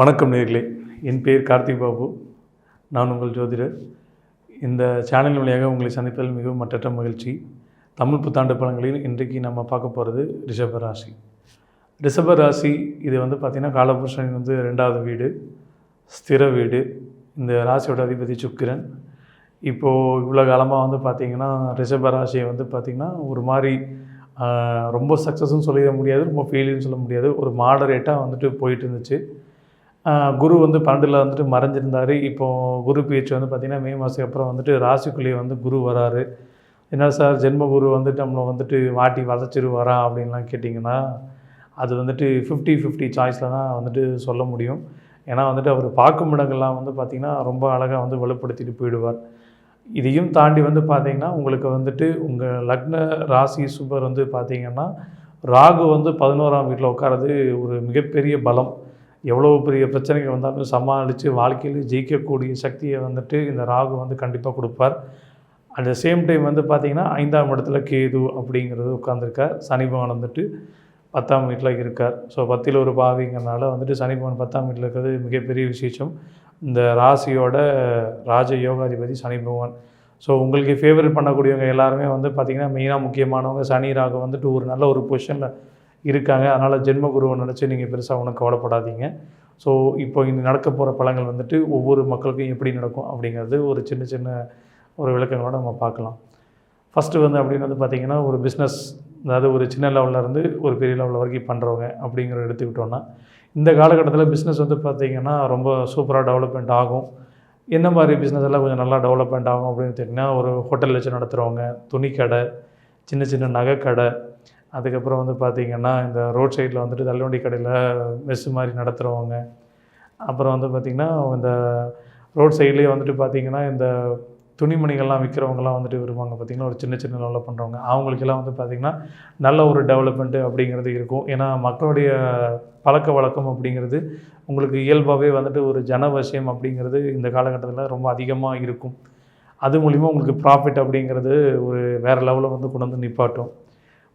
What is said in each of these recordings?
வணக்கம் நேர்களே. என் பேர் கார்த்திக் பாபு. நான் உங்கள் ஜோதிடர். இந்த சேனல் வழியாக உங்களை சந்திப்பதில் மிகவும் மற்றற்ற மகிழ்ச்சி. தமிழ் புத்தாண்டு பழங்களில் இன்றைக்கு நம்ம பார்க்க போகிறது ரிஷப ராசி. ரிஷப ராசி இது வந்து பார்த்திங்கன்னா காலபுருஷன் வந்து ரெண்டாவது வீடு ஸ்திர வீடு. இந்த ராசியோட அதிபதி சுக்கிரன். இப்போது இவ்வளோ காலமாக வந்து பார்த்திங்கன்னா ரிஷப ராசியை வந்து பார்த்திங்கன்னா ஒரு மாதிரி ரொம்ப சக்ஸஸ்ன்னு சொல்லிட முடியாது ரொம்ப ஃபெயிலியர்னு சொல்ல முடியாது. ஒரு மாடரேட்டாக வந்துட்டு போயிட்டு இருந்துச்சு. குரு வந்து பன்னெண்டில் வந்துட்டு மறைஞ்சிருந்தார். இப்போது குரு பேச்சு வந்து பார்த்திங்கன்னா மே மாதத்துக்கு அப்புறம் வந்துட்டு ராசிக்குள்ளேயே வந்து குரு வராரு. என்ன சார் ஜென்ம குரு வந்துட்டு நம்மளை வந்துட்டு வாட்டி வதச்சிருவாரா அப்படின்லாம் கேட்டிங்கன்னா அது வந்துட்டு ஃபிஃப்டி ஃபிஃப்டி சாய்ஸில் தான் வந்துட்டு சொல்ல முடியும். ஏன்னா வந்துட்டு அவர் பார்க்கும் இடங்கள்லாம் வந்து பார்த்திங்கன்னா ரொம்ப அழகாக வந்து வலுப்படுத்திட்டு போயிடுவார். இதையும் தாண்டி வந்து பார்த்திங்கன்னா உங்களுக்கு வந்துட்டு உங்கள் லக்ன ராசி சுபர் வந்து பார்த்திங்கன்னா ராகு வந்து பதினோராம் வீட்டில் உட்காரது ஒரு மிகப்பெரிய பலம். எவ்வளோ பெரிய பிரச்சனைகள் வந்தாலும் சமாளித்து வாழ்க்கையில் ஜெயிக்கக்கூடிய சக்தியை வந்துட்டு இந்த ராகு வந்து கண்டிப்பாக கொடுப்பார். அட் த சேம் டைம் வந்து பார்த்திங்கன்னா ஐந்தாம் இடத்துல கேது அப்படிங்கிறது உட்காந்துருக்கார் சனி பகவான் வந்துட்டு பத்தாம் வீட்டில் இருக்கார். ஸோ பத்தில் ஒரு பாவிங்கிறனால வந்துட்டு சனி பகவான் பத்தாம் வீட்டில் இருக்கிறது மிகப்பெரிய விசேஷம். இந்த ராசியோட ராஜ யோகாதிபதி சனி பகவான். ஸோ உங்களுக்கு ஃபேவரட் பண்ணக்கூடியவங்க எல்லாருமே வந்து பார்த்திங்கன்னா மெயினாக முக்கியமானவங்க சனி ராகு வந்துட்டு ஒரு நல்ல ஒரு பொசிஷனில் இருக்காங்க. அதனால் ஜென்ம குருவை நினச்சி நீங்கள் பெருசாக ஒன்றும் கவலைப்படாதீங்க. ஸோ இப்போ இங்கே நடக்க போகிற பழங்கள் வந்துட்டு ஒவ்வொரு மக்களுக்கும் எப்படி நடக்கும் அப்படிங்கிறது ஒரு சின்ன சின்ன ஒரு விளக்கங்களோட நம்ம பார்க்கலாம். ஃபஸ்ட்டு வந்து அப்படின்னு வந்து பார்த்திங்கன்னா ஒரு பிஸ்னஸ் அதாவது ஒரு சின்ன லெவல்ல இருந்து ஒரு பெரிய லெவல் வரைக்கும் பண்ணுறவங்க அப்படிங்கிற எடுத்துக்கிட்டோன்னா இந்த காலகட்டத்தில் பிஸ்னஸ் வந்து பார்த்திங்கன்னா ரொம்ப சூப்பராக டெவலப்மெண்ட் ஆகும். என்ன மாதிரி பிஸ்னஸ் எல்லாம் கொஞ்சம் நல்லா டெவலப்மெண்ட் ஆகும் அப்படின்னு எடுத்திங்கன்னா ஒரு ஹோட்டல் வச்சு நடத்துகிறவங்க துணிக்கடை சின்ன சின்ன நகைக்கடை அதுக்கப்புறம் வந்து பார்த்திங்கன்னா இந்த ரோட் சைடில் வந்துட்டு தள்ளுவண்டி கடையில் மெஸ்ஸு மாதிரி நடத்துகிறவங்க அப்புறம் வந்து பார்த்திங்கன்னா இந்த ரோட் சைட்லேயே வந்துட்டு பார்த்திங்கன்னா இந்த துணிமணிகள்லாம் விற்கிறவங்கலாம் வந்துட்டு வருவாங்க பார்த்திங்கன்னா ஒரு சின்ன சின்ன லெவலில் பண்ணுறவங்க அவங்களுக்கெல்லாம் வந்து பார்த்திங்கன்னா நல்ல ஒரு டெவலப்மெண்ட்டு அப்படிங்கிறது இருக்கும். ஏன்னா மக்களுடைய பழக்க வழக்கம் அப்படிங்கிறது உங்களுக்கு இயல்பாகவே வந்துட்டு ஒரு ஜனவசியம் அப்படிங்கிறது இந்த காலகட்டத்தில் ரொம்ப அதிகமாக இருக்கும். அது மூலிமா உங்களுக்கு ப்ராஃபிட் அப்படிங்கிறது ஒரு வேறு லெவலில் வந்து கொண்டு வந்து நிப்பாட்டும்.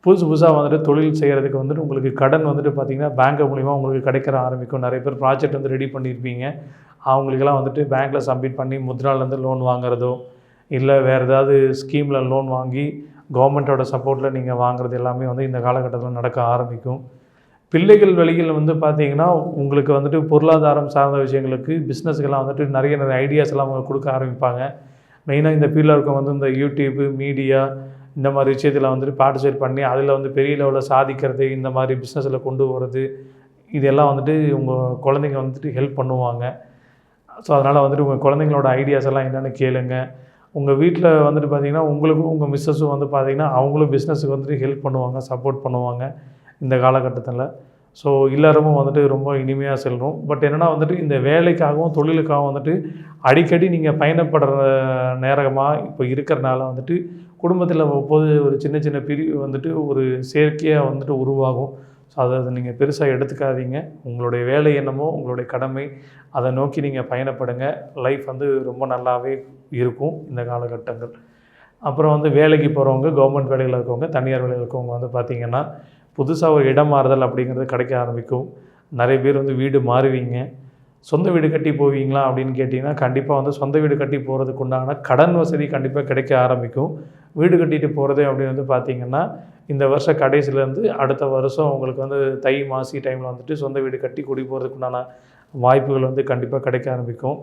புதுசு புதுசாக வந்துட்டு தொழில் செய்கிறதுக்கு வந்துட்டு உங்களுக்கு கடன் வந்துட்டு பார்த்திங்கன்னா பேங்க் மூலிமா உங்களுக்கு கிடைக்கிற ஆரம்பிக்கும். நிறைய பேர் ப்ராஜெக்ட் வந்து ரெடி பண்ணியிருப்பீங்க அவங்களுக்கெல்லாம் வந்துட்டு பேங்க்கில் சப்மிட் பண்ணி முத்ராலேருந்து லோன் வாங்குறதோ இல்லை வேறு ஏதாவது ஸ்கீமில் லோன் வாங்கி கவர்மெண்ட்டோட சப்போர்ட்டில் நீங்கள் வாங்குறது எல்லாமே வந்து இந்த காலகட்டத்தில் நடக்க ஆரம்பிக்கும். பிள்ளைகள் வழியில் வந்து பார்த்தீங்கன்னா உங்களுக்கு வந்துட்டு பொருளாதாரம் சார்ந்த விஷயங்களுக்கு பிஸ்னஸ்க்கெல்லாம் வந்துட்டு நிறைய நிறைய ஐடியாஸ் எல்லாம் அவங்க கொடுக்க ஆரம்பிப்பாங்க. மெயினாக இந்த ஃபீல்டில் இருக்க வந்து இந்த யூடியூப்பு மீடியா இந்த மாதிரி விஷயத்தில் வந்துட்டு பார்ட்டிசிபேட் பண்ணி அதில் வந்து பெரிய லெவலில் சாதிக்கிறது இந்த மாதிரி பிஸ்னஸில் கொண்டு வர்றது இதெல்லாம் வந்துட்டு உங்கள் குழந்தைங்க வந்துட்டு ஹெல்ப் பண்ணுவாங்க. ஸோ அதனால் வந்துட்டு உங்கள் குழந்தைங்களோட ஐடியாஸ் எல்லாம் என்னென்னு கேளுங்க. உங்கள் வீட்டில் வந்துட்டு பார்த்தீங்கன்னா உங்களுக்கும் உங்கள் மிஸ்ஸஸும் வந்து பார்த்திங்கன்னா அவங்களும் பிஸ்னஸுக்கு வந்துட்டு ஹெல்ப் பண்ணுவாங்க சப்போர்ட் பண்ணுவாங்க இந்த காலகட்டத்தில். ஸோ இல்லறமும் வந்துட்டு ரொம்ப இனிமையாக செல்கிறோம் பட் என்னென்னா வந்துட்டு இந்த வேலைக்காகவும் தொழிலுக்காகவும் வந்துட்டு அடிக்கடி நீங்கள் பயணப்படுற நேரமாக இப்போ இருக்கிறனால வந்துட்டு குடும்பத்தில் ஒவ்வொரு ஒரு சின்ன சின்ன பிரிவு வந்துட்டு ஒரு செயற்கையாக வந்துட்டு உருவாகும். ஸோ அதை அதை நீங்கள் பெருசாக எடுத்துக்காதீங்க. உங்களுடைய வேலை என்னமோ உங்களுடைய கடமை அதை நோக்கி நீங்கள் பயணப்படுங்க. லைஃப் வந்து ரொம்ப நல்லாவே இருக்கும் இந்த காலகட்டங்கள். அப்புறம் வந்து வேலைக்கு போகிறவங்க கவர்மெண்ட் வேலையில் இருக்கவங்க தனியார் வேலையில் இருக்கவங்க வந்து பார்த்திங்கன்னா புதுசாக ஒரு இடம் மாறுதல் அப்படிங்கிறது கிடைக்க ஆரம்பிக்கும். நிறைய பேர் வந்து வீடு மாறுவீங்க. சொந்த வீடு கட்டி போவீங்களா அப்படின்னு கேட்டிங்கன்னா கண்டிப்பாக வந்து சொந்த வீடு கட்டி போகிறதுக்கு உண்டான கடன் வசதி கண்டிப்பாக கிடைக்க ஆரம்பிக்கும். வீடு கட்டிட்டு போகிறது அப்படின்னு வந்து பார்த்திங்கன்னா இந்த வருஷ கடைசிலேருந்து அடுத்த வருஷம் உங்களுக்கு வந்து தை மாசி டைமில் வந்துட்டு சொந்த வீடு கட்டி குடி போகிறதுக்குண்டான வாய்ப்புகள் வந்து கண்டிப்பாக கிடைக்க ஆரம்பிக்கும்.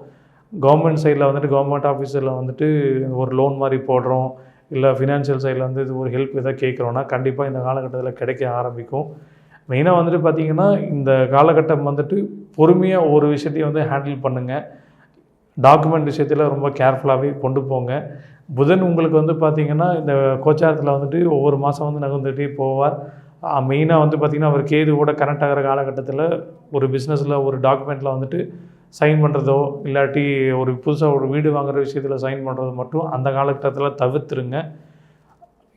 கவர்மெண்ட் சைடில் வந்துட்டு கவர்மெண்ட் ஆஃபீஸில் வந்துட்டு ஒரு லோன் மாதிரி போடுறோம். இல்லை ஃபினான்ஷியல் சைடில் வந்து இது ஒரு ஹெல்ப் எதாவது கேட்குறோன்னா கண்டிப்பாக இந்த காலகட்டத்தில் கிடைக்க ஆரம்பிக்கும். மெயினாக வந்துட்டு பார்த்திங்கன்னா இந்த காலகட்டம் வந்துட்டு பொறுமையாக ஒரு விஷயத்தையும் வந்து ஹேண்டில் பண்ணுங்கள் டாக்குமெண்ட் விஷயத்தில் ரொம்ப கேர்ஃபுல்லாகவே கொண்டு போங்க. புதன் உங்களுக்கு வந்து பார்த்திங்கன்னா இந்த கோச்சாரத்தில் வந்துட்டு ஒவ்வொரு மாதம் வந்து நகர்ந்துகிட்டே போவார். மெயினாக வந்து பார்த்திங்கன்னா அவர் கேது கூட கனெக்ட் ஆகிற காலகட்டத்தில் ஒரு பிஸ்னஸில் ஒரு டாக்குமெண்ட்டில் வந்துட்டு சைன் பண்ணுறதோ இல்லாட்டி ஒரு புதுசாக ஒரு வீடு வாங்குற விஷயத்தில் சைன் பண்ணுறது மட்டும் அந்த காலகட்டத்தில் தவிர்த்துருங்க.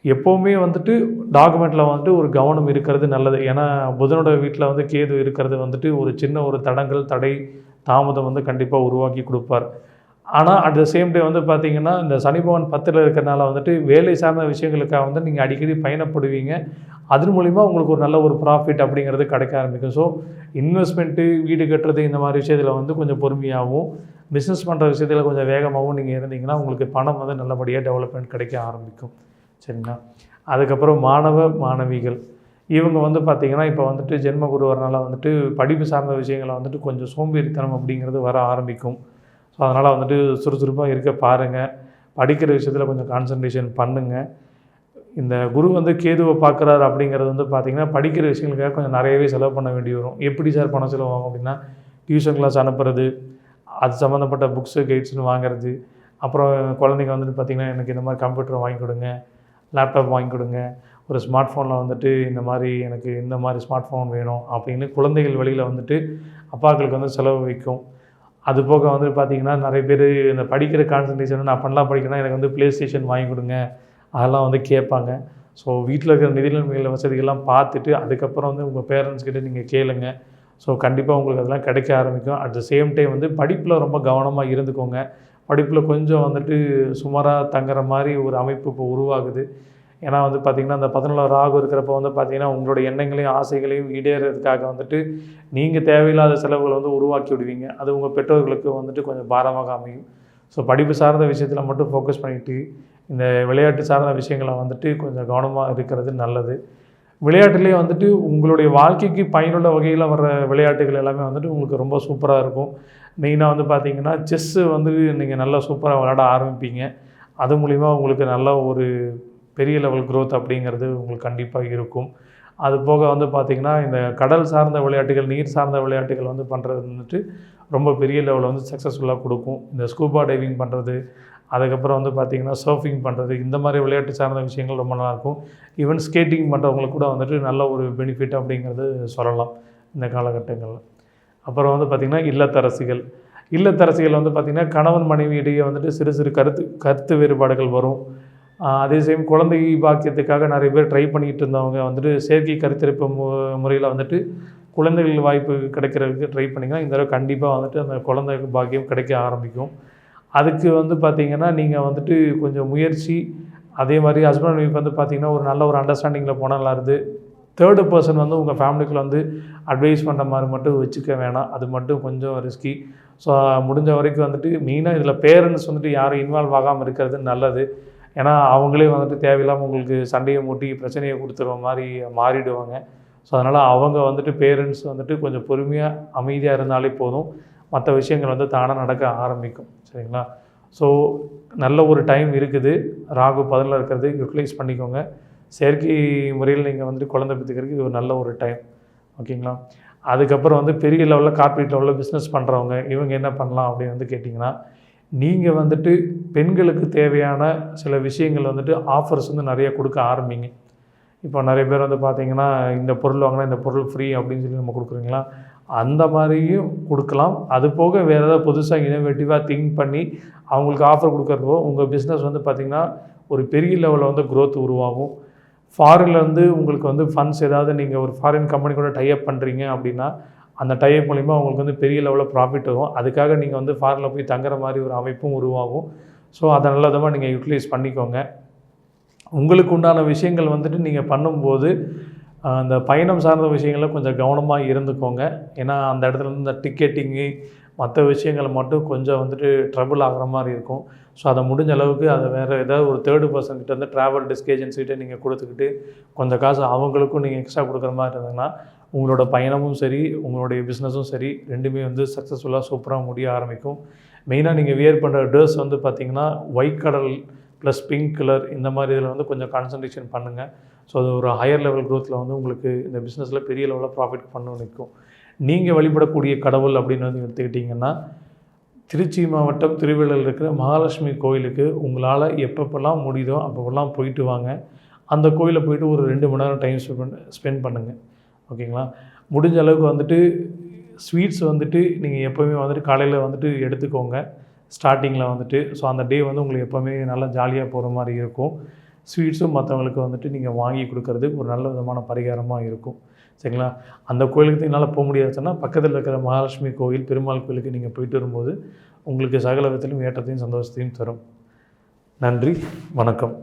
எப்போவுமே வந்துட்டு டாக்குமெண்ட்டில் வந்துட்டு ஒரு கவனம் இருக்கிறது நல்லது. ஏன்னா புதனோட வீட்டில் வந்து கேது இருக்கிறது வந்துட்டு ஒரு சின்ன ஒரு தடங்கள் தடை தாமதம் வந்து கண்டிப்பாக உருவாக்கி கொடுப்பார். ஆனால் அட் த சேம் டே வந்து பார்த்திங்கன்னா இந்த சனி பகவான் பத்தில் இருக்கிறனால வந்துட்டு வேலை சார்ந்த விஷயங்களுக்காக வந்து நீங்கள் அடிக்கடி பயணப்படுவீங்க. அதன் மூலிமா உங்களுக்கு ஒரு நல்ல ஒரு ப்ராஃபிட் அப்படிங்கிறது கிடைக்க ஆரம்பிக்கும். ஸோ இன்வெஸ்ட்மெண்ட்டு வீடு கட்டுறது இந்த மாதிரி விஷயத்தில் வந்து கொஞ்சம் பொறுமையாகவும் பிஸ்னஸ் பண்ணுற விஷயத்தில் கொஞ்சம் வேகமாகவும் நீங்கள் இருந்தீங்கன்னா உங்களுக்கு பணம் வந்து நல்லபடியாக டெவலப்மெண்ட் கிடைக்க ஆரம்பிக்கும். சரிங்களா? அதுக்கப்புறம் மாணவ மாணவிகள். இவங்க வந்து பார்த்திங்கன்னா இப்போ வந்துட்டு ஜென்ம குருவரனால் வந்துட்டு படிப்பு சார்ந்த விஷயங்களை வந்துட்டு கொஞ்சம் சோம்பேறித்தனம் அப்படிங்கிறது வர ஆரம்பிக்கும். ஸோ அதனால் வந்துட்டு சுறுசுறுப்பாக இருக்க பாருங்கள் படிக்கிற விஷயத்தில் கொஞ்சம் கான்சன்ட்ரேஷன் பண்ணுங்கள் இந்த குரு வந்து கேதுவை பார்க்குறாரு அப்படிங்கிறது வந்து பார்த்திங்கன்னா படிக்கிற விஷயங்களுக்காக கொஞ்சம் நிறையவே செலவு பண்ண வேண்டி வரும். எப்படி சார் பணம் செலவாகும் அப்படின்னா டியூஷன் கிளாஸ் அனுப்புறது அது சம்மந்தப்பட்ட புக்ஸு கைட்ஸ்னு வாங்குறது அப்புறம் குழந்தைங்க வந்துட்டு பார்த்திங்கன்னா எனக்கு இந்த மாதிரி கம்ப்யூட்டர் வாங்கி கொடுங்க லேப்டாப் வாங்கி கொடுங்க ஒரு ஸ்மார்ட் ஃபோனில் வந்துட்டு இந்த மாதிரி எனக்கு இந்த மாதிரி ஸ்மார்ட் ஃபோன் வேணும் அப்படின்னு குழந்தைகள் வழியில் வந்துட்டு அப்பாக்களுக்கு வந்து செலவு வைக்கும். அது போக வந்து பார்த்திங்கன்னா நிறைய பேர் இந்த படிக்கிற கான்சன்ட்ரேஷன் நான் பண்ணலாம் படிக்கணும் எனக்கு வந்து ப்ளே ஸ்டேஷன் வாங்கி கொடுங்க. அதெல்லாம் வந்து கேட்பாங்க. ஸோ வீட்டில் இருக்கிற நிதிநிலைமைகள் வசதிகள்லாம் பார்த்துட்டு அதுக்கப்புறம் வந்து உங்கள் பேரண்ட்ஸ்கிட்ட நீங்கள் கேளுங்க. ஸோ கண்டிப்பாக உங்களுக்கு அதெல்லாம் கிடைக்க ஆரம்பிக்கும். அட் த சேம் டைம் வந்து படிப்பில் ரொம்ப கவனமாக இருந்துக்கோங்க. படிப்பில் கொஞ்சம் வந்துட்டு சுமாராக தங்குற மாதிரி ஒரு அமைப்பு இப்போ உருவாகுது. ஏன்னா வந்து பார்த்திங்கன்னா அந்த பதினொன்று ராகு இருக்கிறப்ப வந்து பார்த்திங்கன்னா உங்களுடைய எண்ணங்களையும் ஆசைகளையும் ஈடேறதுக்காக வந்துட்டு நீங்கள் தேவையில்லாத செலவுகளை வந்து உருவாக்கி விடுவீங்க. அது உங்கள் பெற்றோர்களுக்கு வந்துட்டு கொஞ்சம் பாரமாக அமையும். ஸோ படிப்பு சார்ந்த விஷயத்தில் மட்டும் ஃபோக்கஸ் பண்ணிவிட்டு இந்த விளையாட்டு சார்ந்த விஷயங்களை வந்துட்டு கொஞ்சம் கவனமாக இருக்கிறது நல்லது. விளையாட்டுலேயே வந்துட்டு உங்களுடைய வாழ்க்கைக்கு பயனுள்ள வகையில் வர்ற விளையாட்டுகள் எல்லாமே வந்துட்டு உங்களுக்கு ரொம்ப சூப்பராக இருக்கும். மெயினாக வந்து பார்த்திங்கன்னா செஸ்ஸு வந்து நீங்கள் நல்லா சூப்பராக விளையாட ஆரம்பிப்பீங்க. அது மூலிமா உங்களுக்கு நல்ல ஒரு பெரிய லெவல் க்ரோத் அப்படிங்கிறது உங்களுக்கு கண்டிப்பாக இருக்கும். அது போக வந்து பார்த்திங்கன்னா இந்த கடல் சார்ந்த விளையாட்டுகள் நீர் சார்ந்த விளையாட்டுகள் வந்து பண்ணுறது வந்துட்டு ரொம்ப பெரிய லெவலில் வந்து சக்ஸஸ்ஃபுல்லாக கொடுக்கும். இந்த ஸ்கூபா டைவிங் பண்ணுறது அதுக்கப்புறம் வந்து பார்த்திங்கன்னா சர்ஃபிங் பண்ணுறது இந்த மாதிரி விளையாட்டு சார்ந்த விஷயங்கள் ரொம்ப நல்லாயிருக்கும். ஈவன் ஸ்கேட்டிங் பண்ணுறவங்களுக்கு கூட வந்துட்டு நல்ல ஒரு பெனிஃபிட் அப்படிங்கிறது சொல்லலாம் இந்த காலகட்டங்களில். அப்புறம் வந்து பார்த்திங்கன்னா இல்லத்தரசிகள். இல்லத்தரசிகள் வந்து பார்த்திங்கன்னா கணவன் மனைவி இடையே வந்துட்டு சிறு சிறு கருத்து கருத்து வேறுபாடுகள் வரும். அதே சேம் குழந்தை பாக்கியத்துக்காக நிறைய பேர் ட்ரை பண்ணிக்கிட்டு இருந்தவங்க வந்துட்டு செயற்கை கருத்தரிப்பு மு முறையில் வந்துட்டு குழந்தைகள் வாய்ப்பு கிடைக்கிறதுக்கு ட்ரை பண்ணிங்கன்னா இந்த தடவை கண்டிப்பாக வந்துட்டு அந்த குழந்தை பாக்கியம் கிடைக்க ஆரம்பிக்கும். அதுக்கு வந்து பார்த்திங்கன்னா நீங்கள் வந்துட்டு கொஞ்சம் முயற்சி அதே மாதிரி ஹஸ்பண்ட் ஒய்ஃப் வந்து பார்த்திங்கன்னா ஒரு நல்ல ஒரு அண்டர்ஸ்டாண்டிங்கில் போனால் நல்லா தேர்டு பர்சன் வந்து உங்கள் ஃபேமிலிக்குள்ள வந்து அட்வைஸ் பண்ணுற மாதிரி மட்டும் வச்சுக்க வேணாம். அது மட்டும் கொஞ்சம் ரிஸ்கி ஸோ முடிஞ்ச வரைக்கும் வந்துட்டு மெயினாக இதில் பேரண்ட்ஸ் வந்துட்டு யாரும் இன்வால்வ் ஆகாமல் இருக்கிறது நல்லது. ஏன்னா அவங்களே வந்துட்டு தேவையில்லாமல் உங்களுக்கு சண்டையை மூட்டி பிரச்சனையை கொடுத்துருவ மாதிரி மாறிடுவாங்க. ஸோ அதனால் அவங்க வந்துட்டு பேரண்ட்ஸ் வந்துட்டு கொஞ்சம் பொறுமையாக அமைதியாக இருந்தாலே போதும். மற்ற விஷயங்கள் வந்து தானாக நடக்க ஆரம்பிக்கும். சரிங்களா? ஸோ நல்ல ஒரு டைம் இருக்குது. ராகு பதினில் இருக்கிறது யூட்டிலைஸ் பண்ணிக்கோங்க. செயற்கை முறையில் நீங்கள் வந்துட்டு குழந்தை பெற்றுக்கிறதுக்கு இது ஒரு நல்ல ஒரு டைம் ஓகேங்களா? அதுக்கப்புறம் வந்து பெரிய லெவலில் கார்ப்பரேட் லெவலில் பிஸ்னஸ் பண்ணுறவங்க இவங்க என்ன பண்ணலாம் அப்படின்னு வந்து கேட்டிங்கன்னா நீங்கள் வந்துட்டு பெண்களுக்கு தேவையான சில விஷயங்கள் வந்துட்டு ஆஃபர்ஸ் வந்து நிறைய கொடுக்க ஆரம்பிங்க. இப்போ நிறைய பேர் வந்து பார்த்தீங்கன்னா இந்த பொருள் வாங்கினா இந்த பொருள் ஃப்ரீ அப்படின்னு சொல்லி நம்ம கொடுக்குறீங்களா? அந்த மாதிரியும் கொடுக்கலாம். அது போக வேறு ஏதாவது புதுசாக இனோவேட்டிவாக திங்க் பண்ணி அவங்களுக்கு ஆஃபர் கொடுக்குறப்போ உங்கள் பிஸ்னஸ் வந்து பார்த்திங்கன்னா ஒரு பெரிய லெவலில் வந்து க்ரோத் உருவாகும். ஃபாரின்லேருந்து உங்களுக்கு வந்து ஃபண்ட்ஸ் ஏதாவது நீங்கள் ஒரு ஃபாரின் கம்பெனி கூட டைப் பண்ணுறீங்க அப்படின்னா அந்த டைப் மூலிமா உங்களுக்கு வந்து பெரிய லெவலில் ப்ராஃபிட் வரும். அதுக்காக நீங்கள் வந்து ஃபாரினில் போய் தங்குற மாதிரி ஒரு அமைப்பும் உருவாகும். ஸோ அதை நல்ல விதமாக நீங்கள் யூட்டிலைஸ் பண்ணிக்கோங்க. உங்களுக்கு உண்டான விஷயங்கள் வந்துட்டு நீங்கள் பண்ணும்போது அந்த பயணம் சார்ந்த விஷயங்களில் கொஞ்சம் கவனமாக இருந்துக்கோங்க. ஏன்னா அந்த இடத்துல இந்த டிக்கெட்டிங்கு மற்ற விஷயங்களை மட்டும் கொஞ்சம் வந்துட்டு ட்ரபுள் ஆகிற மாதிரி இருக்கும். ஸோ அதை முடிஞ்ச அளவுக்கு அதை வேறு ஏதாவது ஒரு தேர்டு பர்சன்கிட்ட வந்து ட்ராவல் டிஸ்க் ஏஜென்சிகிட்ட நீங்கள் கொடுத்துக்கிட்டு கொஞ்சம் காசு அவங்களுக்கும் நீங்கள் எக்ஸ்ட்ரா கொடுக்குற மாதிரி இருந்ததுன்னா உங்களோட பயணமும் சரி உங்களுடைய பிஸ்னஸும் சரி ரெண்டுமே வந்து சக்ஸஸ்ஃபுல்லாக சூப்பராக முடிய ஆரம்பிக்கும். மெயினாக நீங்கள் வியர் பண்ணுற ட்ரெஸ் வந்து பார்த்திங்கன்னா ஒயிட் கடல் ப்ளஸ் பிங்க் கலர் இந்த மாதிரி இதில் வந்து கொஞ்சம் கான்சன்ட்ரேஷன் பண்ணுங்கள் ஸோ அது ஒரு ஹையர் லெவல் க்ரோத்தில் வந்து உங்களுக்கு இந்த பிஸ்னஸில் பெரிய லெவலில் ப்ராஃபிட் பண்ண நிற்கும். நீங்கள் வழிபடக்கூடிய கடவுள் அப்படின்னு வந்து எடுத்துக்கிட்டிங்கன்னா திருச்சி மாவட்டம் திருவள்ளூரில் இருக்கிற மகாலட்சுமி கோயிலுக்கு உங்களால் எப்பப்பெல்லாம் முடியுதோ அப்பப்பெல்லாம் போயிட்டு வாங்க. அந்த கோயிலில் போயிட்டு ஒரு ரெண்டு மணி நேரம் டைம் ஸ்பெண்ட் ஸ்பெண்ட் பண்ணுங்கள் ஓகேங்களா? முடிஞ்ச அளவுக்கு வந்துட்டு ஸ்வீட்ஸ் வந்துட்டு நீங்கள் எப்போவுமே வந்துட்டு காலையில் வந்துட்டு எடுத்துக்கோங்க. ஸ்டார்டிங்கில் வந்துட்டு. ஸோ அந்த டே வந்து உங்களுக்கு எப்போவுமே நல்லா ஜாலியாக போகிற மாதிரி இருக்கும். ஸ்வீட்ஸும் மற்றவங்களுக்கு வந்துட்டு நீங்கள் வாங்கி கொடுக்கறது ஒரு நல்ல விதமான பரிகாரமாக இருக்கும். சரிங்களா? அந்த கோயிலுக்கு என்னால் போக முடியாதுன்னா பக்கத்தில் இருக்கிற மகாலட்சுமி கோயில் பெருமாள் கோயிலுக்கு நீங்கள் போயிட்டு வரும்போது உங்களுக்கு சகல விதத்திலும் ஏற்றத்தையும் சந்தோஷத்தையும் தரும். நன்றி. வணக்கம்.